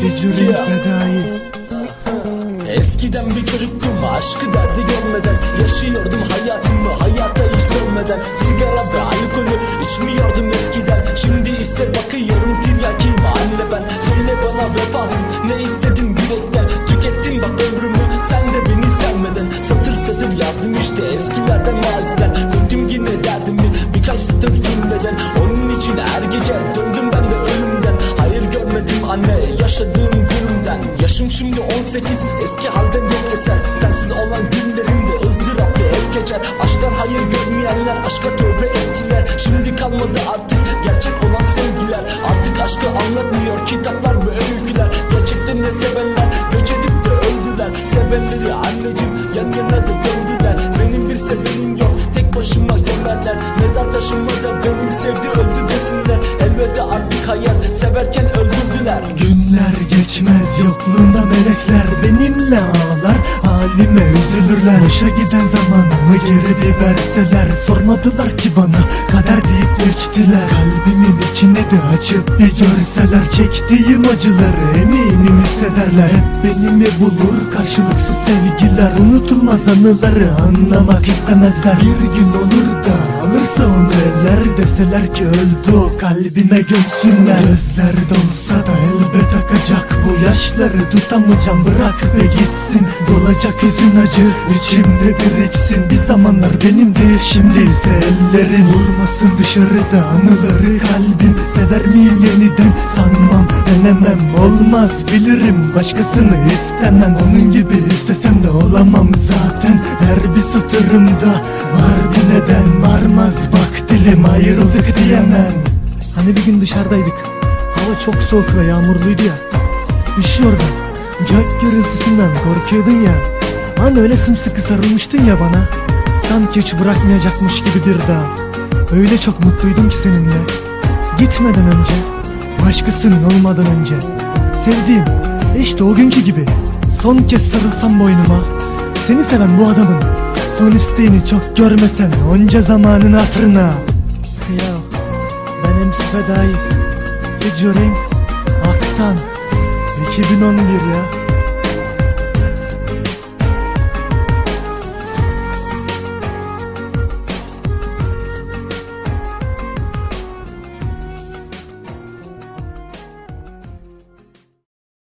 Yeah. fedai. Eskiden bir çocuktum aşkı derdi görmeden. Yaşıyordum hayatımı hayata hiç sönmeden. Sigara ve alkolü içmiyordum eskiden. Şimdi ise bakıyorum tiryakiyim anne ben. Söyle bana vefasız ne istedim yürekten Tükettin bak ömrümü sen de beni sevmeden Satır satır yazdım işte eskilerden maziden. Döndüm yine derdimi birkaç satır cümleden Onun için her gece döndüm yaşadığım günümden Yaşım şimdi 18 eski halden yok eser. Sensiz olan günlerimde ızdıraplı hep geçer. Aşklar hayır görmeyenler aşka tövbe ettiler. Şimdi kalmadı artık gerçek olan sevgiler. Artık aşkı anlatmıyor kitaplar ve öyküler. Gerçekten de sevenler göç edip de öldüler. Sevenleri anneciğim yan yana da gömdüler. Benim bir sevenim yok tek başıma gömerler. Mezar taşıma da benim yokluğunda melekler benimle ağlar. Halime üzülürler. Boşa giden zamanımı geri bir verseler. Sormadılar ki bana kader deyip geçtiler. Kalbimin içini de açıp bir görseler. Çektiğim acıları eminim hissederler. Hep beni mi bulur karşılıksız sevgiler. Unutulmaz anıları anlamak istemezler. Bir gün olur da alırsa onu eller Deseler ki öldü o kalbime gömsünler. Gözler dolsa da elbet akacak Bu yaşları tutamayacağım. Bırak ve gitsin. Dolacak hüzün acı. İçimde biriksin Bir zamanlar benimdi. Şimdi ise ellerim Vurmasın. Dışarıda anıları kalbim Sever miyim yeniden? Sanmam denemem. Olmaz bilirim. Başkasını istemem. Onun gibi istesem de olamam zaten. Her bir satırımda var bir neden. Varmaz. Bak dilim ayrıldık diyemem. Hani bir gün dışarıdaydık Hava çok soğuk ve yağmurluydu ya. Üşüyordum. Gök gürültüsünden korkuyordun ya. Hani öyle sımsıkı sarılmıştın ya bana. Sanki hiç bırakmayacakmış gibi bir daha Öyle çok mutluydum ki seninle. Gitmeden önce Başkasının olmadan önce. Sevdiğim işte o günkü gibi. Son kez sarılsam boynuma. Seni seven bu adamın Son isteğini çok görmesen Onca zamanın hatırına. Ya ben MC Featuring Aktan. 2011 ya